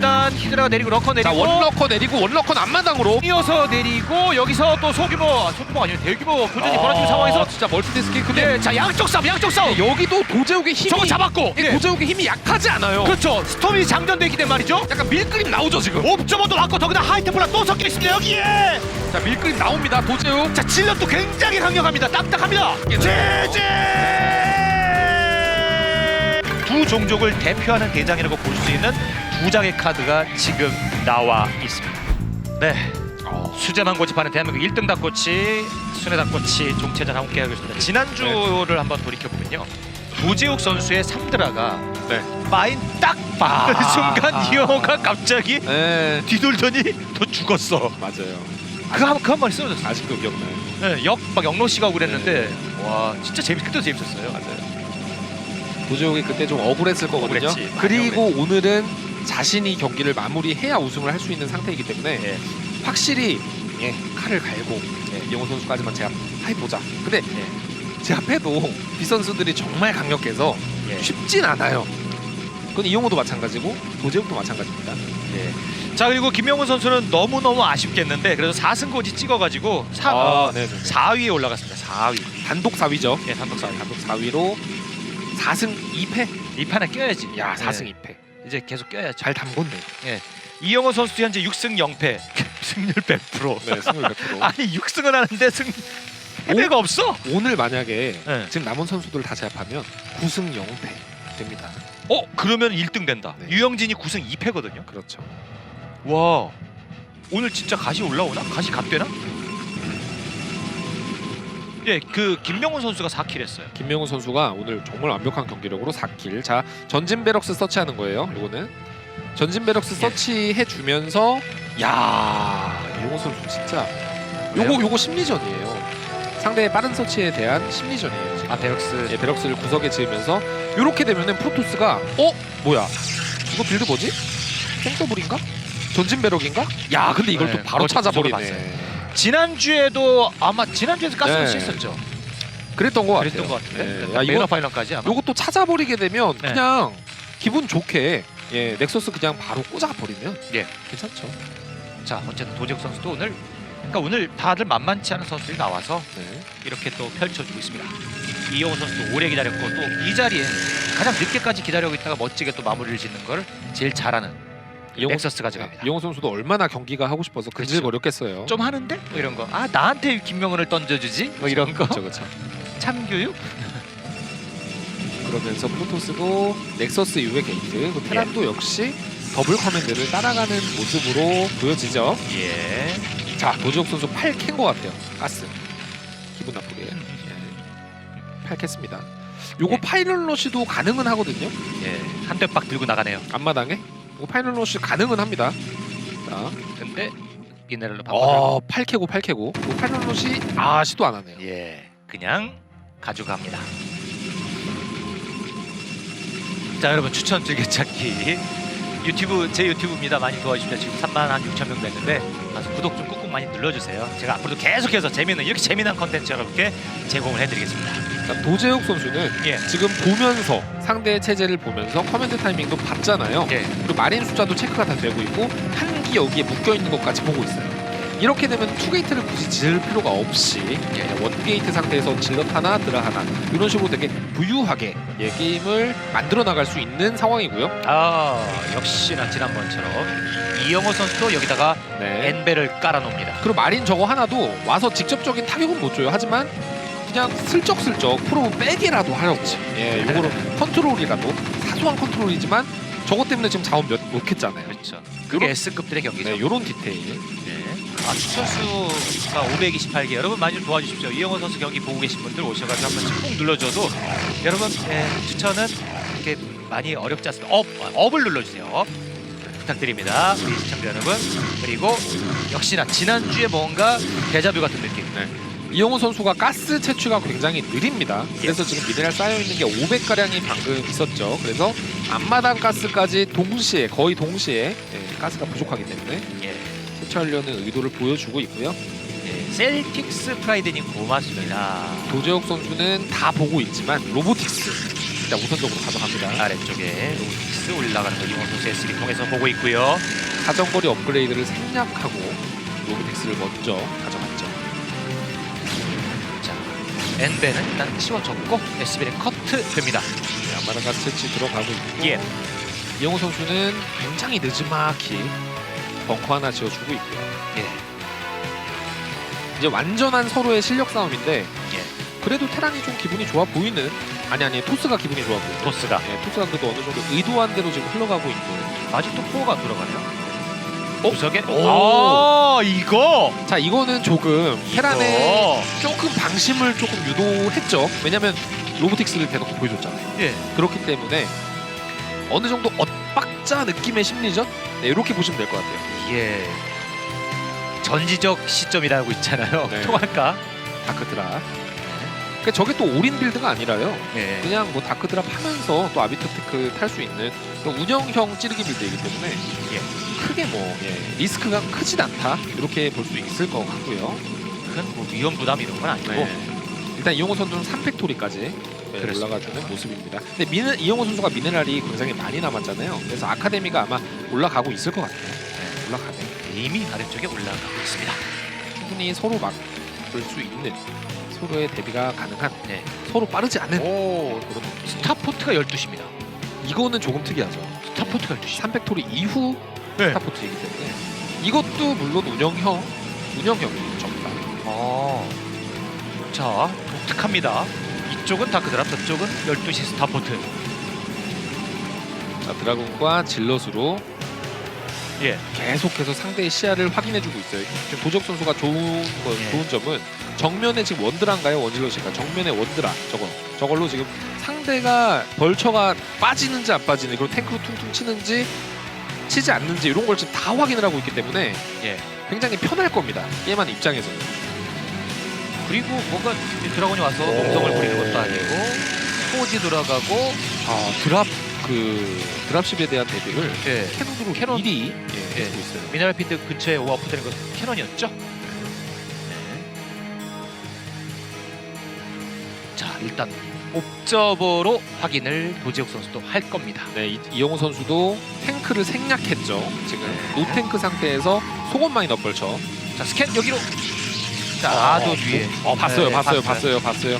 일단 히드라가 내리고 러커 자 내리고 원러커 내리고 원러커 앞마당으로. 이어서 내리고 여기서 또 소규모 소규모 아니면 대규모 교전이 벌어지는 상황에서 진짜 멀티태스킹 근데. 네, 자 양쪽 싸움 양쪽 싸움. 여기도 도제욱의 힘이 저거 잡았고. 예, 네. 도제욱의 힘이 약하지 않아요. 그렇죠. 스톰이 장전되기 때문에 말이죠. 약간 밀그림 나오죠 지금. 옵저버도 맞고 더구나 하이테플라 또 섞여 있습니다 여기에 자 밀그림 나옵니다 도제욱. 자 질럿도 굉장히 강력합니다. 딱딱합니다. 예, 제제 두 종족을 대표하는 대장이라고 볼 수 있는 두 장의 카드가 지금 나와 있습니다 네 어, 수제만 고집하는 대한민국 1등 닭꼬치 순회 닭꼬치 종체전 함께 하고 있습니다 지난주를 한번 돌이켜보면요 도재욱 선수의 3드라가 네. 마인 딱 박는 아. 순간 이영호가 갑자기 네 뒤돌더니 너 죽었어 맞아요. 그 한 그 한 마리 쓰러졌어 아직도 기억나요. 네, 역막 영로 씨가 그랬는데 와 진짜 재밌 그때도 재밌었어요 맞아요. 도제욱이 그때 좀 억울했을 거거든요. 억울했지. 많이 그리고 오늘은 자신이 경기를 마무리해야 우승을 할 수 있는 상태이기 때문에 예. 확실히 예, 칼을 갈고 예, 이영호 선수까지만 제가 해보자. 근데 예. 제 앞에도 비 선수들이 정말 강력해서 예. 쉽진 않아요. 그건 이영호도 마찬가지고 도제욱도 마찬가지입니다. 예. 자 그리고 김명훈 선수는 너무 너무 아쉽겠는데 그래도 4승 고지 찍어가지고 4, 아, 네네. 4위에 올라갔습니다 4위 단독 4위죠. 예 단독 4위 단독 4위로 4승 2패. 이 판에 껴야지 야, 예. 4승 2패. 이제 계속 껴야죠 잘 담궜네. 이영호 선수 현재 6승 0패 승률 100% 네, 승률 100%. 아니 6승을 하는데 승 패배가 없어 오늘 만약에 네. 지금 남은 선수들 다 제압하면 9승 0패 됩니다. 어 그러면 1등 된다 네. 유영진이 9승 2패거든요 그렇죠. 와 오늘 진짜 가시 올라오나? 가시 갑되나? 예 그 김명훈 선수가 4킬 했어요 김명훈 선수가 오늘 정말 완벽한 경기력으로 4킬. 자, 전진 베럭스 서치하는 거예요. 이거는 전진 베럭스 예. 서치 해 주면서 야, 이영호 선수 진짜 요거 요거 심리전이에요. 상대의 빠른 서치에 대한 심리전이에요. 지금. 아 베럭스 예, 베럭스를 구석에 지으면서 이렇게 되면은 프로토스가 어 뭐야 이거 빌드 뭐지? 생더블인가? 전진 베럭인가? 야 근데 이걸 네, 또 바로 바로 찾아버리네. 봤어요. 지난주에도 아마 지난주에도 가스를 네. cis었죠 그랬던 것 같아요. 그랬던 것 같은데 예, 야, 야, 메너 이거 파이널까지 아마 또 찾아버리게 되면 네. 그냥 기분 좋게 예 넥서스 그냥 바로 꽂아버리면 예. 괜찮죠. 자 어쨌든 도재욱 선수도 오늘 그러니까 오늘 다들 만만치 않은 선수들이 나와서 네. 이렇게 또 펼쳐주고 있습니다 이영호 선수도 오래 기다렸고 또 이 자리에 가장 늦게까지 기다리고 있다가 멋지게 또 마무리를 짓는 걸 제일 잘하는 이영호, 넥서스 가져갑니다 이영호 선수도 얼마나 경기가 하고 싶어서 그렇죠. 근질거렸겠어요. 좀 하는데? 뭐 이런 거 아 나한테 김명훈을 던져주지? 뭐 이런 거 그렇죠, 그렇죠. 참교육? 그러면서 프로토스도 넥서스 이후의 게이트, 그 테란도 역시 더블 커맨드를 따라가는 모습으로 보여지죠. 예 자, 도지혁 선수 8캔 것 같아요. 가스. 기분 나쁘게. 예. 8캔습니다. 요거 예. 파이널 러시도 가능은 하거든요. 예, 한 대박 들고 나가네요. 앞마당에. 요거 파이널 러시 가능은 합니다. 자, 근데 미네랄로 바꿔. 어, 8캐고 8캐고. 요 파이널 러시 아 시도 안 하네요. 예, 그냥 가져갑니다. 자, 여러분 추천 즐겨찾기 유튜브 제 유튜브입니다. 많이 도와주십시오. 지금 3만 한 6천 명 됐는데 구독 좀 꾹꾹 많이 눌러주세요. 제가 앞으로도 계속해서 재밌는 이렇게 재미난 컨텐츠 여러분께 제공을 해드리겠습니다. 자, 도재욱 선수는 예, 지금 보면서 상대의 체제를 보면서 커맨드 타이밍도 봤잖아요. 예, 그리고 마린 숫자도 체크가 다 되고 있고 한기 여기에 묶여 있는 것까지 보고 있어요. 이렇게 되면 투게이트를 굳이 지을 필요가 없이 예, 원게이트 상태에서 질럿 하나, 드라 하나 이런 식으로 되게 부유하게 예, 게임을 만들어 나갈 수 있는 상황이고요. 아 역시나 지난번처럼 이영호 선수도 여기다가 네. 엔벨을 깔아놓습니다. 그리고 마린 저거 하나도 와서 직접적인 타격은 못 줘요. 하지만 그냥 슬쩍슬쩍 프로 빼기라도 하였지. 예, 요거는 컨트롤이라도 사소한 컨트롤이지만 저것 때문에 지금 자원 몇 놓겠잖아요. 그렇죠. 그게 S급들의 경기죠. 네, 요런 디테일. 네. 아, 추천수가 528개. 여러분 많이 좀 도와주십시오. 이영호 선수 경기 보고 계신 분들 오셔가지고 한 번씩 꼭 눌러줘도 여러분 예, 추천은 이렇게 많이 어렵지 않습니다. 업, 업을 눌러주세요. 업. 부탁드립니다. 우리 시청자 여러분. 그리고 역시나 지난주에 뭔가 데자뷰 같은 느낌. 이영호 선수가 가스 채취가 굉장히 느립니다. 그래서 지금 미네랄 쌓여 있는 게 500가량이 방금 있었죠. 그래서 앞마당 가스까지 동시에 거의 동시에 예, 가스가 부족하기 때문에 예. 채취하려는 의도를 보여주고 있고요. 예. 셀틱스 프라이드님 고맙습니다. 도재욱 선수는 다 보고 있지만 로보틱스 일단 우선적으로 가져갑니다. 아래쪽에 로보틱스 올라가는 거 이원 선수 SB 통해서 보고 있고요. 사정거리 업그레이드를 생략하고 로보틱스를 먼저 가져갔죠. 자, 엔벤은 일단 치워졌고 SB는 커트 됩니다. 네, 안마당 가스치 들어가고 있고 예. 이영호 선수는 굉장히 늦지막히 벙커 하나 지어주고 있고요. 예. 이제 완전한 서로의 실력 싸움인데 예. 그래도 테란이 좀 기분이 좋아 보이는 아니 아니 토스가 기분이 좋아 보이는 토스가 예, 토스가 그래도 어느 정도 의도한 대로 지금 흘러가고 있는 아직도 포가 들어가네요. 어? 구석에 오. 아 이거 자 이거는 조금 테란의 이거. 조금 방심을 조금 유도했죠 왜냐면 로보틱스를 대놓고 보여줬잖아요 예. 그렇기 때문에 어느 정도 엇박자 느낌의 심리전 네, 이렇게 보시면 될 것 같아요 예. 전지적 시점이라고 있잖아요. 네. 통할까? 다크드랍 그러니까 저게 또 올인 빌드가 아니라요 예. 그냥 뭐 다크드랍 하면서 또 아비터테크 탈 수 있는 그런 운영형 찌르기 빌드이기 때문에 예. 크게 뭐 예, 리스크가 크진 않다 이렇게 볼 수 있을 것 같고요 큰 뭐 위험 부담 이런 건 아니고 네. 일단 이용호 선수는 3팩토리까지 네, 그렇습니다. 올라가주는 모습입니다. 근데 미네, 이용호 선수가 미네랄이 굉장히 많이 남았잖아요. 그래서 아카데미가 아마 올라가고 있을 것 같아요. 네, 올라가네. 이미 아래쪽에 올라가고 있습니다. 충분히 서로 막을 수 있는 서로의 대비가 가능한 네. 서로 빠르지 않은 오, 그런 스타포트가 12시입니다. 이거는 조금 특이하죠. 스타포트가 12시. 3팩토리 이후 네. 스타포트이기 때문에 이것도 물론 운영형 운영형이 적다. 어. 자, 독특합니다. 이쪽은 다크드랍, 저쪽은 12시 스타포트. 자 드라군과 질럿으로 예. 계속해서 상대의 시야를 확인해주고 있어요. 지금 도적 선수가 좋은 거, 예. 좋은 점은 정면에 지금 원드라인가요, 원질럿인가? 정면에 원드라 저거 저걸로 지금 상대가 벌처가 빠지는지 안 빠지는지 그리고 탱크로 퉁퉁 치는지 치지 않는지 이런 걸 지금 다 확인을 하고 있기 때문에 예. 굉장히 편할 겁니다. 게임한 입장에서는. 그리고 뭔가 드라곤이 와서 몸성을 부리는 것도 아니고 포지 돌아가고 아 드랍 그 드랍십에 대한 대비를 예. 캐논으로 캐논. 미리 예, 예. 해주고 있어요. 미네랄 필드 근처에 오아프되는 건 캐논이었죠? 자, 일단 옵저버로 확인을 도지혁 선수도 할 겁니다. 네, 이, 이영호 선수도 탱크를 생략했죠. 지금 노탱크 상태에서 속옷 마인 업벌쳐 자, 스캔 여기로. 자, 아, 아도 뒤에. 어, 봤어요, 네, 봤어요, 봤어요, 봤어요.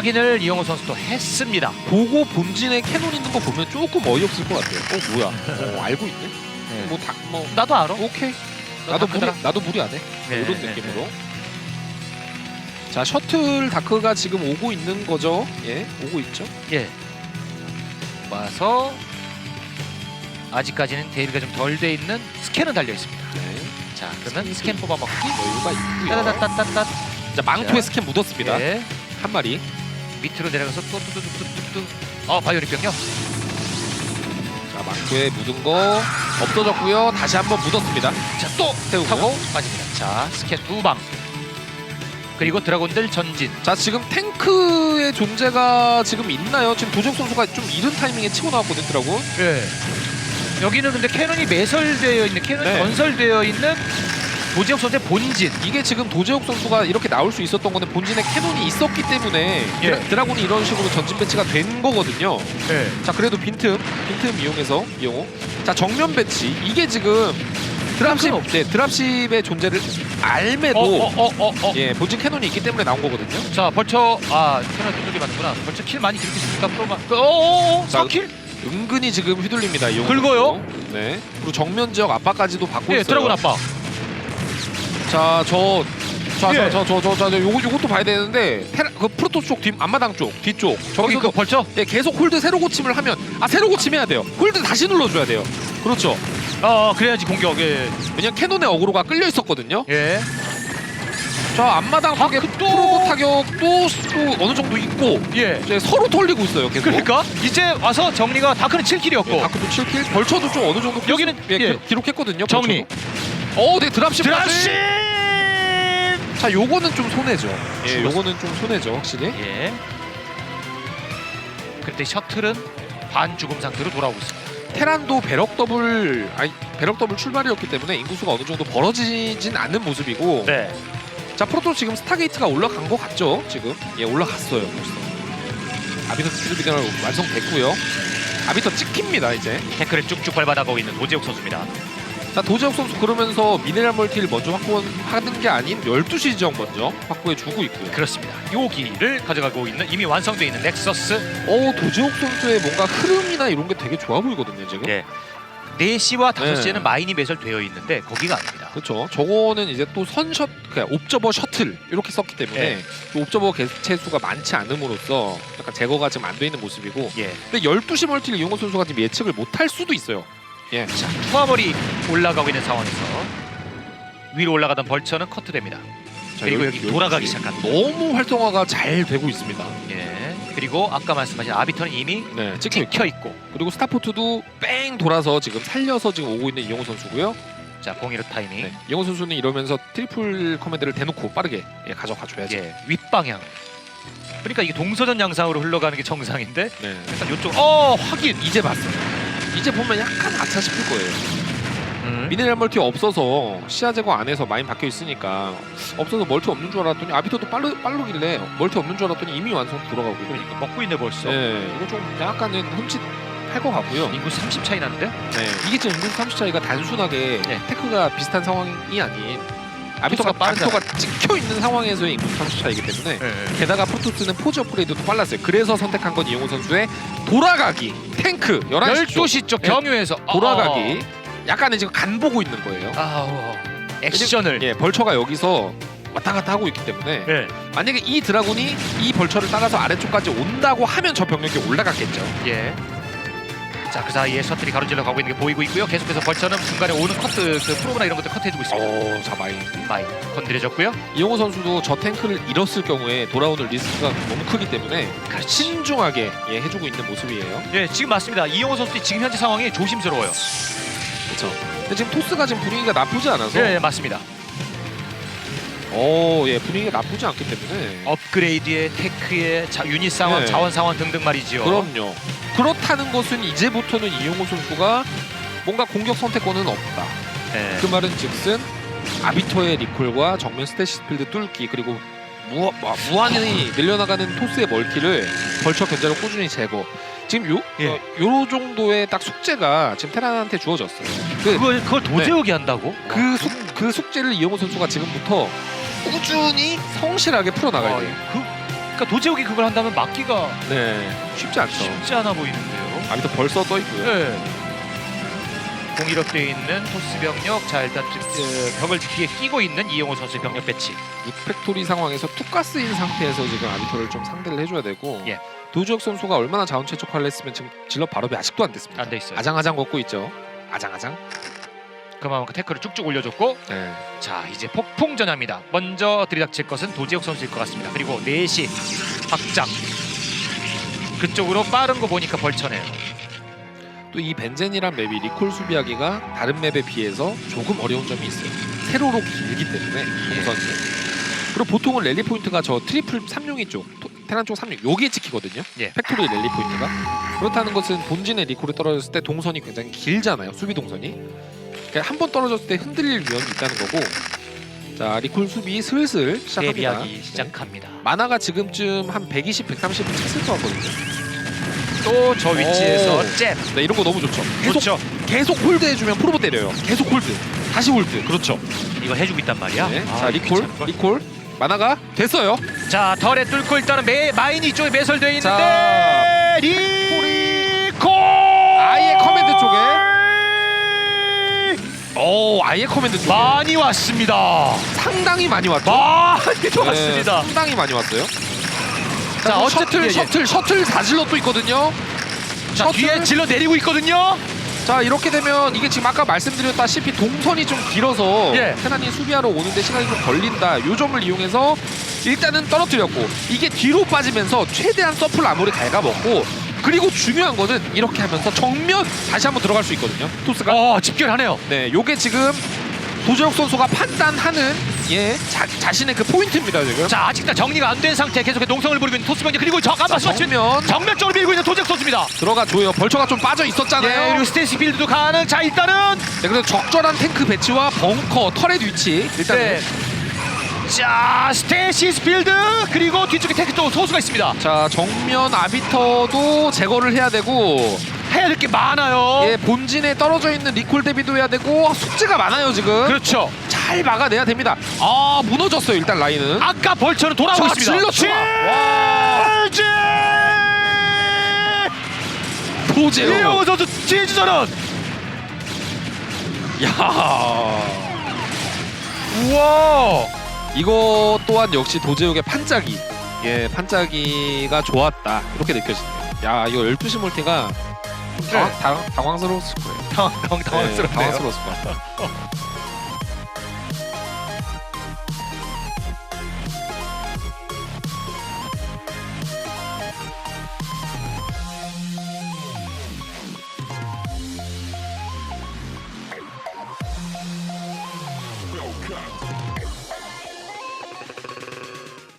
확인을 이영호 선수도 했습니다. 보고 본진에 캐논 있는 거 보면 조금 어이없을 것 같아요. 어 뭐야? 어, 알고 있네. 뭐다 뭐 나도 알아. 오케이. 나도 무리. 나도 무리 안 해. 네, 이런 네, 느낌으로. 자 셔틀 다크가 지금 오고 있는 거죠. 예, 오고 있죠. 예. 와서 아직까지는 대비가 좀 덜 돼 있는 스캔은 달려 있습니다. 네, 자, 그러면 스캔 뽑아먹기. 여유가 있고요. 따다다다다다. 자 망토에 자. 스캔 묻었습니다. 예. 한 마리. 밑으로 내려가서 또또또또또또. 어, 바이오닉 병력. 자 망토에 묻은 거 없어졌고요. 다시 한번 묻었습니다. 자, 또 태우고. 타고 빠집니다. 자, 스캔 두 방. 그리고 드라곤들 전진. 자 지금 탱크의 존재가 지금 있나요? 지금 도적 선수가 좀 이른 타이밍에 치고 나왔거든 드라군. 예. 여기는 근데 캐논이 매설되어 있는 캐논이 네. 건설되어 있는 도지혁 선수의 본진. 이게 지금 도재욱 선수가 이렇게 나올 수 있었던 거는 본진에 캐논이 있었기 때문에 예. 드라, 드라군이 이런 식으로 전진 배치가 된 거거든요. 예. 자 그래도 빈틈 빈틈 이용해서 이용호. 자 정면 배치 이게 지금 드랍십 없- 네, 드랍십의 존재를 알매도 어, 어, 어, 어, 어. 예 본진 캐논이 있기 때문에 나온 거거든요. 자, 벌처 아, 캐논 두들기 맞는구나. 벌처 킬 많이 기록했으니까 프로마. 어, 어, 어, 자, 4킬? 은근히 지금 휘둘립니다 이용호. 긁어요? 네. 그리고 정면 지역 압박까지도 받고 예, 있어요. 드라곤 아빠. 자, 저, 자, 예. 저, 저, 저, 저, 저, 요거, 요것도 봐야 되는데, 테라, 그 프로토 쪽 뒤, 앞마당 쪽, 뒤쪽, 저기 그 벌처. 예, 계속 홀드 새로 고침을 하면, 아, 새로 고침해야 돼요. 홀드 다시 눌러줘야 돼요. 그렇죠. 어, 그래야지 공격. 예. 왜냐면 캐논의 어그로가 끌려 있었거든요. 예. 저 앞마당 쪽에 다크 또! 프로토 타격도 또 어느 정도 있고, 예. 이제 서로 털리고 있어요. 계속. 그러니까 이제 와서 정리가 다크는 7킬이었고 예, 다크도 7킬, 벌처도 좀 어느 정도 여기는, 예, 예. 기- 기록했거든요. 정리. 어, 네 드랍십. 드랍십. 자, 요거는 좀 손해죠. 예. 요거는 좀 손해죠, 확실히. 예. 그때 셔틀은 반 죽음 상태로 돌아오고 있습니다. 테란도 배럭 더블 아니 배럭 더블 출발이었기 때문에 인구수가 어느 정도 벌어지진 않는 모습이고 네. 자 프로토 지금 스타게이트가 올라간 것 같죠 지금 예 올라갔어요 벌써 아비터 디스트리비더가 완성됐고요. 아비터 찍힙니다 이제. 태클을 쭉쭉 밟아나가고 있는 도재욱 선수입니다. 자 도재욱 선수 그러면서 미네랄 멀티를 먼저 확보하는 게 아닌 12시 지역 먼저 확보해 주고 있고요. 그렇습니다. 요기를 가져가고 있는 이미 완성되어 있는 넥서스 어 도재욱 선수의 뭔가 흐름이나 이런 게 되게 좋아 보이거든요 지금. 예. 4시와 5시에는 네. 마인이 매설되어 있는데 거기가 아닙니다. 그렇죠. 저거는 이제 또 선샷, 그냥 옵저버 셔틀 이렇게 썼기 때문에 네. 또 옵저버 개체 수가 많지 않음으로써 약간 제거가 지금 안 돼 있는 모습이고. 예. 근데 12시 멀티를 이용호 선수가 지금 예측을 못할 수도 있어요. 예. 자, 투하머리 올라가고 있는 상황에서 위로 올라가던 벌처는 커트됩니다. 그리고 열- 여기 돌아가기 시. 시작합니다. 너무 활성화가 잘 되고 있습니다. 예. 그리고 아까 말씀하신 아비터는 이미 네, 찍혀 있고. 찍혀 있고 그리고 스타포트도 뺑 돌아서 지금 살려서 지금 오고 있는 이용호 선수고요. 자, 공이로 타이밍. 네. 이용호 선수는 이러면서 트리플 커맨드를 대놓고 빠르게 예, 가져가 줘야죠. 예. 윗방향. 그러니까 이게 동서전 양상으로 흘러가는 게 정상인데 네. 일단 이쪽 어, 확인. 이제 봤어요. 이제 보면 약간 아차 싶을 거예요. 음. 미네랄 멀티 없어서 시야 제거 안에서 많이 박혀 있으니까 없어서 멀티 없는 줄 알았더니 아비터도 빠르 빠르길래 멀티 없는 줄 알았더니 이미 완성 들어가고 있고. 그러니까 먹고 있네 벌써. 네, 이거 좀 약간은 흠칫할 것 같고요. 인구 30 차이 나는데? 네, 이게 지금 인구 30 차이가 단순하게 네. 테크가 비슷한 상황이 아닌 토스가 빠르잖아. 아비터가 찍혀 있는 상황에서의 인구 30 차이기 때문에 네. 게다가 프로토스는 포지 업그레이드도 빨랐어요. 그래서 선택한 건 이용호 선수의 돌아가기 탱크 11시 쪽 12시 쪽 예. 경유에서 돌아가기 약간은 지금 간 보고 있는 거예요. 아, 어. 액션을 예, 벌처가 여기서 왔다 갔다 하고 있기 때문에 예. 만약에 이 드라군이 이 벌처를 따라서 아래쪽까지 온다고 하면 저 병력이 올라갔겠죠. 예. 자, 그 사이에 셔틀이 가로질러 가고 있는 게 보이고 있고요. 계속해서 벌처는 중간에 오는 커트, 그 프로그나 이런 것들 커트해주고 있습니다. 오, 자 마이. 마이 건드려졌고요. 이용호 선수도 저 탱크를 잃었을 경우에 돌아오는 리스크가 너무 크기 때문에. 신중하게 예, 해주고 있는 모습이에요. 예, 지금 맞습니다. 이영호 선수 지금 현재 상황이 조심스러워요. 그렇죠. 근데 지금 토스가 지금 분위기가 나쁘지 않아서, 예, 예, 맞습니다. 오, 예, 분위기가 나쁘지 않기 때문에. 업그레이드의 테크의 자, 유닛 상황, 네. 자원 상황 등등 말이죠. 그럼요. 그렇다는 것은 이제부터는 이용호 선수가 뭔가 공격 선택권은 없다. 예. 그 말은 즉슨 아비터의 리콜과 정면 스테시필드 뚫기 그리고 무, 뭐, 무한히 늘려나가는 토스의 멀티를 벌처 견제로 꾸준히 제거. 지금 요, 예. 어, 요 정도의 딱 숙제가 지금 테란한테 주어졌어요. 그, 그걸 그걸 도제욱이 한다고? 그, 숙, 그 숙제를 이용호 선수가 지금부터 꾸준히 성실하게 풀어나가야 아, 돼요. 그, 그러니까 도제욱이 그걸 한다면 막기가 네, 쉽지 않죠. 쉽지 않아 보이는데요. 아비터 벌써 떠 있고요. 네. 공이력되어 있는 토스 병력, 자 일단 그, 벽을 뒤에 끼고 있는 이영호 선수의 병력 배치. 6팩토리 상황에서 투가스인 상태에서 지금 아비터를 좀 상대를 해줘야 되고 예. 도주혁 선수가 얼마나 자원 최적화를 했으면 지금 질럿 발업이 아직도 안 됐습니다. 안 돼 있어요. 아장아장 걷고 있죠. 아장아장. 그만큼 태클을 쭉쭉 올려줬고 네. 자 이제 폭풍 전야입니다. 먼저 들이닥칠 것은 도지혁 선수일 것 같습니다. 그리고 4시 확장 그쪽으로 빠른 거 보니까 벌쳐네요. 또 이 벤젠이란 맵이 리콜 수비하기가 다른 맵에 비해서 조금 어려운 점이 있어요. 세로로 길기 때문에 동선이. 그리고 보통은 랠리 포인트가 저 트리플 삼룡이 쪽, 토- 테란 쪽 삼룡 여기에 찍히거든요. 예. 팩토리 랠리 포인트가. 그렇다는 것은 본진의 리콜이 떨어졌을 때 동선이 굉장히 길잖아요. 수비 동선이. 그러니까 한 번 떨어졌을 때 흔들릴 위험이 있다는 거고. 자 리콜 수비 슬슬 시작합니다. 네. 시작합니다. 만화가 지금쯤 한 120, 130 찼을 것 같거든요. 또 저 위치에서 오. 잽 네, 이런 거 너무 좋죠. 계속 좋죠. 계속 홀드 해주면 프로보 때려요. 계속 홀드. 다시 홀드. 그렇죠. 이거 해주고 있단 말이야. 네. 아, 자 리콜, 귀찮은 걸. 리콜. 만화가 됐어요. 자 덜에 뚫고 일단은 매, 마인이 이쪽에 매설되어 있는데 자, 리콜 아예 커맨드 쪽에. 오, 아예 커맨드 쪽에. 많이 왔습니다. 상당히 많이 왔죠. 많이 네, 왔습니다. 상당히 많이 왔어요. 자, 자, 어쨌든 셔틀, 예, 예. 셔틀, 셔틀 다질럿도 있거든요. 자 셔틀. 뒤에 질러 내리고 있거든요. 자 이렇게 되면 이게 지금 아까 말씀드렸다시피 동선이 좀 길어서 예. 테란이 수비하러 오는데 시간이 좀 걸린다 요 점을 이용해서 일단은 떨어뜨렸고 이게 뒤로 빠지면서 최대한 서플 아무리 갉아먹고 그리고 중요한 거는 이렇게 하면서 정면 다시 한번 들어갈 수 있거든요 토스가 어 집결하네요. 네 요게 지금 도재욱 선수가 판단하는 예 자, 자신의 그 포인트입니다 지금 자 아직 다 정리가 안 된 상태 계속해 농성을 부리고 있는 토스병력 그리고 저 자, 맞추면 정면 정면 쪽으로 밀고 있는 도적 선수입니다. 들어가 줘요 벌처가 좀 빠져 예 있었잖아요 그리고 스테이시 필드도 가능. 자 일단은 네, 그래서 적절한 탱크 배치와 벙커 터렛 위치 일단 네. 자 스테시스 필드 그리고 뒤쪽에 테크 또 소수가 있습니다. 자 정면 아비터도 제거를 해야 되고 해야 될 게 많아요. 예 본진에 떨어져 있는 리콜 대비도 해야 되고 숙제가 많아요 지금 그렇죠. 잘 막아내야 됩니다 아 무너졌어요 일단 라인은 아까 벌처는 돌아오고 자, 있습니다. 질러 와. 질주! 도제요 이영호 선수 질주 전원. 야 우와. 이거 또한 역시 도제욱의 판짜기 예 판짜기가 좋았다 이렇게 느껴지네요 야 이거 12시 멀티가 좀 당황, 네. 당황, 당황스러웠을 거예요 당황, 당황, 네, 당황스럽네요. 당황스러웠을 것 같아요